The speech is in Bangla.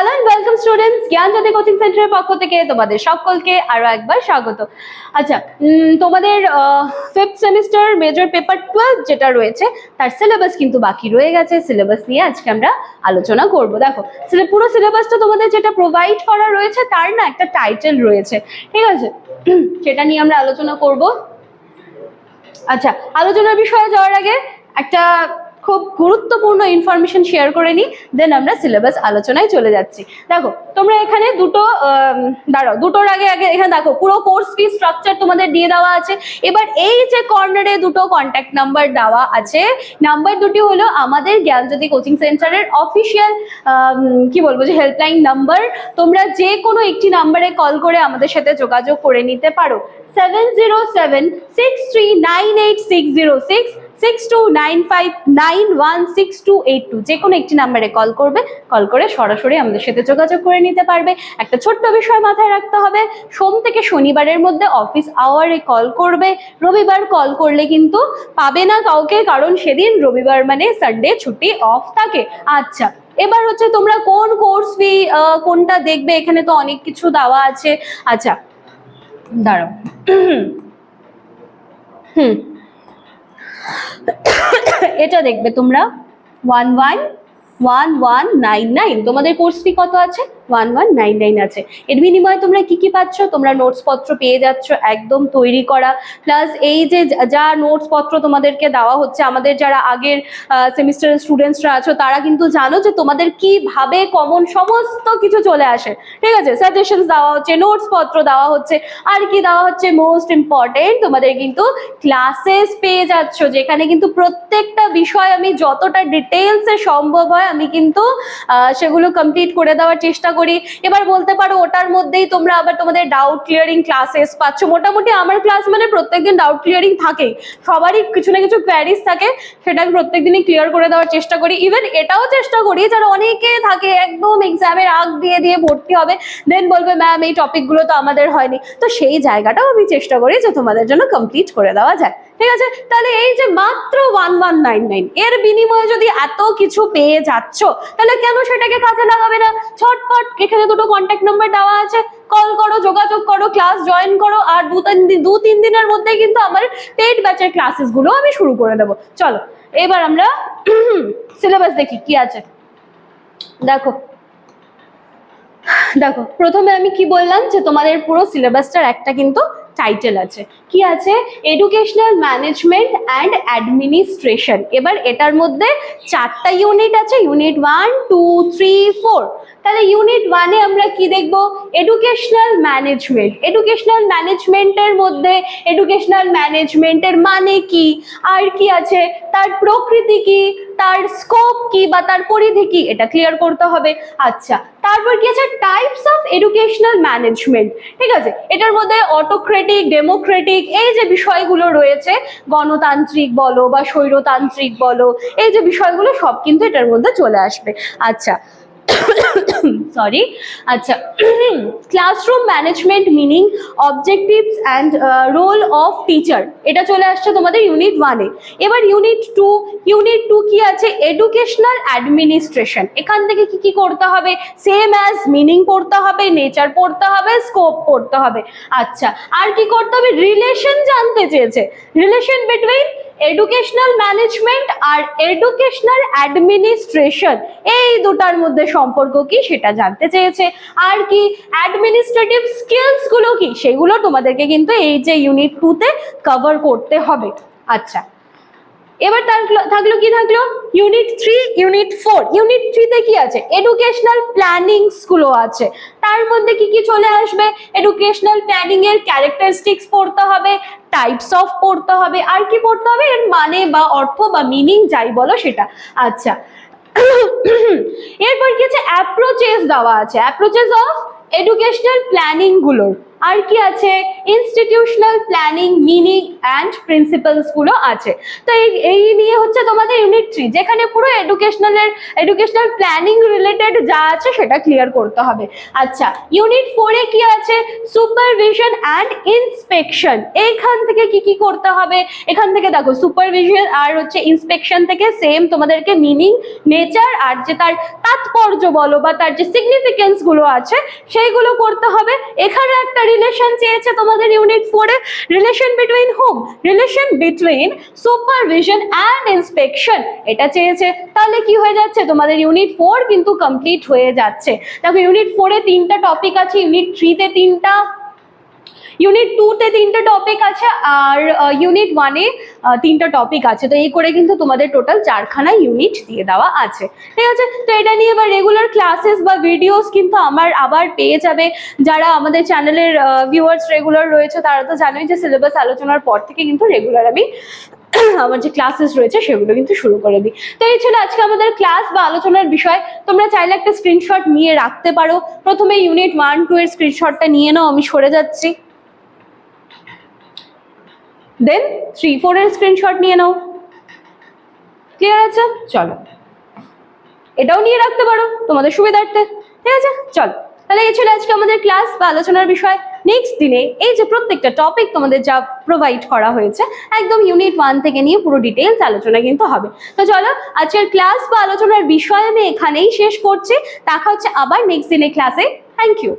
Hello and welcome students Gyanjyoti coaching সেন্টারের পক্ষ থেকে তোমাদের সকলকে আরও একবার স্বাগত। আচ্ছা তোমাদের fifth semester major paper twelve যেটা রয়েছে, তার সিলেবাস কিন্তু বাকি রয়ে গেছে। সিলেবাস নিয়ে আজকে আমরা আলোচনা করব। দেখো পুরো সিলেবাসটা তোমাদের যেটা প্রোভাইড করা রয়েছে, তার না একটা টাইটেল রয়েছে। ঠিক আছে? সেটা নিয়ে আমরা আলোচনা করব। আচ্ছা আলোচনার বিষয়ে যাওয়ার আগে একটা খুব গুরুত্বপূর্ণ ইনফরমেশন শেয়ার করে নিই দেন আমরা সিলেবাস আলোচনায় চলে যাচ্ছি। দেখো, তোমরা এখানে দুটো দাঁড়াও, দুটোর আগে আগে এখানে দেখো, পুরো কোর্স ফি স্ট্রাকচার তোমাদের দিয়ে দেওয়া আছে। এবার এই যে কর্নারে দুটো কন্ট্যাক্ট নাম্বার দেওয়া আছে নাম্বার দুটি হলো আমাদের জ্ঞানজ্যোতি কোচিং সেন্টারের অফিসিয়াল কি বলব যে হেল্পলাইন নাম্বার তোমরা যে কোনো একটি নাম্বারে কল করে আমাদের সাথে যোগাযোগ করে নিতে পারো। Seven zero seven six three nine eight six zero six six two nine five nine one six two eight two যে কোনো একটি নাম্বারে কল করবে কল করে সরাসরি আমাদের সাথে যোগাযোগ করে নিতে পারবে। একটা ছোট্ট বিষয় মাথায় রাখতে হবে, সোম থেকে শনিবারের মধ্যে অফিস আওয়ারে কল করবে। রবিবার কল করলে কিন্তু পাবে না কাউকে, কারণ সেদিন রবিবার মানে সানডে ছুটি অফ থাকে। আচ্ছা এবার হচ্ছে তোমরা কোন কোর্স ফি কোনটা দেখবে? এখানে তো অনেক কিছু দেওয়া আছে। আচ্ছা দাঁড়াও। হুম। এটা দেখবে তোমরা। One one one one nine nine তোমাদের কোর্স ফি কত আছে? ওয়ান ওয়ান নাইন নাইন আছে। এর বিনিময়ে তোমরা কি কি পাচ্ছ? তোমরা নোটস পত্র পেয়ে যাচ্ছ, একদম তৈরি করা। প্লাস এই যে যা- যা নোটস পত্র তোমাদেরকে দেওয়া হচ্ছে, আমাদের যারা আগের সেমিস্টারের স্টুডেন্টসরা আছো, তারা কিন্তু জানো যে তোমাদের কীভাবে কমন সমস্ত কিছু চলে আসে। ঠিক আছে? সাজেশনস দেওয়া হচ্ছে নোটস পত্র দেওয়া হচ্ছে। আর কি দেওয়া হচ্ছে? মোস্ট ইম্পর্টেন্ট তোমাদের কিন্তু ক্লাসেস পেয়ে যাচ্ছ, যেখানে কিন্তু প্রত্যেকটা বিষয় আমি যতটা ডিটেলসে সম্ভব হয়, আমি কিন্তু সেগুলো কমপ্লিট করে দেওয়ার চেষ্টা করি। এবার বলতে পারো ওটার মধ্যেই তোমরা আবার তোমাদের ডাউট ক্লিয়ারিং ক্লাসেস পাচ্ছ। মোটামুটি আমার ক্লাস মানে প্রত্যেকদিন ডাউট ক্লিয়ারিং থাকেই। সবারই কিছু না কিছু কোয়ারিজ থাকে, সেটা প্রত্যেকদিনই ক্লিয়ার করে দেওয়ার চেষ্টা করি। ইভেন এটাও চেষ্টা করি যারা অনেকে থাকে একদম এক্সামের আগ দিয়ে দিয়ে ভর্তি হবে দেন বলবে ম্যাম এই টপিকগুলো তো আমাদের হয়নি। তো সেই জায়গাটাও আমি চেষ্টা করি যে তোমাদের জন্য কমপ্লিট করে দেওয়া যায়। ঠিক আছে? তাহলে এই যে মাত্র ওয়ান ওয়ান নাইন নাইন এর বিনিময়ে যদি এত কিছু পেয়ে যাচ্ছ, তাহলে কেন সেটাকে কাজে লাগাবে না? ছটপট এখানে দুটো কন্ট্যাক্ট নাম্বার দেওয়া আছে। কল করো, যোগাযোগ করো ক্লাস জয়েন করো, আর দু তিন দিন, দু তিন দিনের মধ্যে কিন্তু আমার পেড ব্যাচের ক্লাসেসগুলো আমি শুরু করে দেবো। চলো, এবার আমরা সিলেবাস দেখি, কি আছে? দেখো দেখো, প্রথমে আমি কি বললাম যে তোমাদের পুরো সিলেবাসটার একটা কিন্তু টাইটেল আছে। কি আছে? এডুকেশনাল ম্যানেজমেন্ট অ্যান্ড অ্যাডমিনিস্ট্রেশন এবার এটার মধ্যে চারটা ইউনিট আছে। Unit one two three four তাহলে ইউনিট ওয়ানে আমরা কি দেখব? এডুকেশনাল ম্যানেজমেন্ট এডুকেশনাল ম্যানেজমেন্টের মধ্যে এডুকেশনাল ম্যানেজমেন্টের মানে কি? আর কি আছে? তার প্রকৃতি কি? তার স্কোপ কি বা তার পরিধি কি? এটা ক্লিয়ার করতে হবে। আচ্ছা তারপর কি আছে? টাইপস অফ এডুকেশনাল ম্যানেজমেন্ট ঠিক আছে? এটার মধ্যে অটোক্রেটিক ডেমোক্রেটিক এই যে বিষয়গুলো রয়েছে, গণতান্ত্রিক বলো বা স্বৈরতান্ত্রিক বলো, এই যে বিষয়গুলো সব কিন্তু এটার মধ্যে চলে আসবে। আচ্ছা সরি আচ্ছা। Classroom management meaning objectives and role of teacher এটা চলে আসছে তোমাদের ইউনিট ওয়ানে এবার ইউনিট টু ইউনিট টু কি আছে? এডুকেশনাল অ্যাডমিনিস্ট্রেশন এখান থেকে কি কি করতে হবে? সেম অ্যাজ মিনিং পড়তে হবে নেচার পড়তে হবে স্কোপ পড়তে হবে। আচ্ছা। আর কি করতে হবে? রিলেশন জানতে চেয়েছে। রিলেশন বিটুইন এডুকেশনাল ম্যানেজমেন্ট আর এডুকেশনাল অ্যাডমিনিস্ট্রেশন এই দুটার মধ্যে সম্পর্ক কি সেটা জানতে চেয়েছে। আর কি অ্যাডমিনিস্ট্রেটিভ স্কিলসগুলো কি সেগুলো তোমাদেরকে কিন্তু এই যে ইউনিট টুতে কভার করতে হবে। আচ্ছা এবার থাকল কি থাকল? Unit three unit four unit থ্রিতে কি আছে? এডুকেশনাল প্ল্যানিংসগুলো আছে। তার মধ্যে কি কি চলে আসবে? এডুকেশনাল প্ল্যানিং এর ক্যারেক্টারিস্টিক্স পড়তে হবে টাইপস অফ পড়তে হবে। আর কি পড়তে হবে? এর মানে বা অর্থ বা মিনিং যাই বলো সেটা। আচ্ছা। এরপর কি আছে? অ্যাপ্রোচেস দেওয়া আছে। অ্যাপ্রোচেস অফ এডুকেশনাল প্ল্যানিংগুলোর আর কি আছে? ইনস্টিটিউশনাল প্ল্যানিং, মিনিং অ্যান্ড প্রিন্সিপালসগুলো আছে। তো এই এই নিয়ে হচ্ছে তোমাদের ইউনিট থ্রি, যেখানে পুরো এডুকেশনালের এডুকেশনাল প্ল্যানিং রিলেটেড যা আছে সেটা ক্লিয়ার করতে হবে। আচ্ছা ইউনিট ফোরে কি আছে? সুপারভিশন অ্যান্ড ইন্সপেকশন এইখান থেকে কি কি করতে হবে? এখান থেকে দেখো সুপারভিশন আর হচ্ছে ইন্সপেকশন থেকে সেম তোমাদেরকে মিনিং নেচার আর যে তার তাৎপর্য বলো বা তার যে সিগনিফিকেন্সগুলো আছে, সেইগুলো করতে হবে। এখানে একটা রিলেশন চেয়েছে তোমাদের ইউনিট ফোরে relation between home relation between supervision and inspection এটা চেয়েছে। তাহলে কি হয়ে যাচ্ছে? তোমাদের ইউনিট ফোর কিন্তু কমপ্লিট হয়ে যাচ্ছে। দেখো ইউনিট ফোরে তিনটা টপিক আছে ইউনিট থ্রিতে তিনটা ইউনিট টুতে তিনটা টপিক আছে আর ইউনিট ওয়ানে তিনটা টপিক আছে। তো এই করে কিন্তু তোমাদের টোটাল চারখানা ইউনিট দিয়ে দেওয়া আছে। ঠিক আছে? তো এটা নিয়ে এবার রেগুলার ক্লাসেস বা ভিডিওস কিন্তু আমার আবার পেয়ে যাবে। যারা আমাদের চ্যানেলের ভিউয়ার্স রেগুলার রয়েছে, তারা তো জানোই যে সিলেবাস আলোচনার পর থেকে কিন্তু রেগুলার আমি আমার যে ক্লাসেস রয়েছে, সেগুলো কিন্তু শুরু করে দিই। তো এই ছিল আজকে আমাদের ক্লাস বা আলোচনার বিষয়। তোমরা চাইলে একটা স্ক্রিনশট নিয়ে রাখতে পারো। প্রথমে ইউনিট ওয়ান টু এর স্ক্রিনশটটা নিয়ে নাও, আমি সরে যাচ্ছি। দেন থ্রি ফোর এর স্ক্রিনশট নিয়ে নাও। ক্লিয়ার আছে? চলো। এটাও নিয়ে রাখতে পারো, তোমাদের সুবিধার্থে। ঠিক আছে? চলো। তাহলে এই ছিল আজকে আমাদের ক্লাস বা আলোচনার বিষয়। নেক্সট দিনে এই যে প্রত্যেকটা টপিক তোমাদের যা প্রোভাইড করা হয়েছে, একদম ইউনিট ওয়ান থেকে নিয়ে পুরো ডিটেলস আলোচনা কিন্তু হবে। তো চলো, আজকের ক্লাস বা আলোচনার বিষয় আমি এখানেই শেষ করছি। দেখা হচ্ছে আবার নেক্সট দিনে ক্লাসে থ্যাংক ইউ